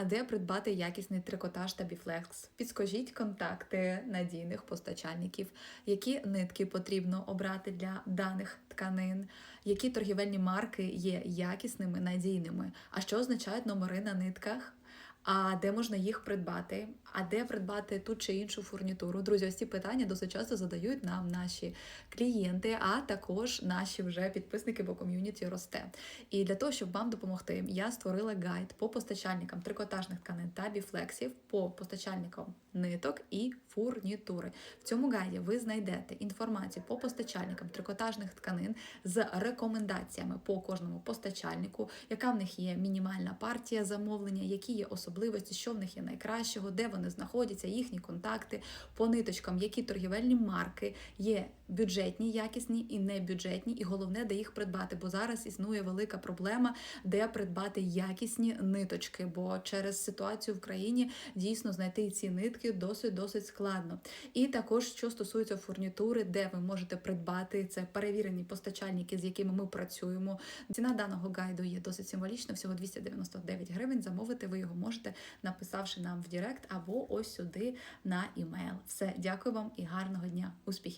А де придбати якісний трикотаж та біфлекс? Підскажіть контакти надійних постачальників, які нитки потрібно обрати для даних тканин, які торгівельні марки є якісними, надійними, а що означають номери на нитках? А де можна їх придбати? А де придбати ту чи іншу фурнітуру? Друзі, ось ці питання досить часто задають нам наші клієнти, а також наші вже підписники, бо ком'юніті росте. І для того, щоб вам допомогти, я створила гайд по постачальникам трикотажних тканин та біфлексів, по постачальникам ниток і фурнітури. В цьому гайді ви знайдете інформацію по постачальникам трикотажних тканин з рекомендаціями по кожному постачальнику, яка в них є мінімальна партія замовлення, які є особливості, що в них є найкращого, де вони знаходяться, їхні контакти по ниточкам, які торгівельні марки є бюджетні, якісні і небюджетні, і головне, де їх придбати. Бо зараз існує велика проблема, де придбати якісні ниточки. Бо через ситуацію в країні дійсно знайти ці нитки досить досить складно. І також що стосується фурнітури, де ви можете придбати це перевірені постачальники, з якими ми працюємо. Ціна даного гайду є досить символічна, всього 299 гривень. Замовити ви його можете, написавши нам в Директ або ось сюди на імейл. Все, дякую вам і гарного дня, успіхів!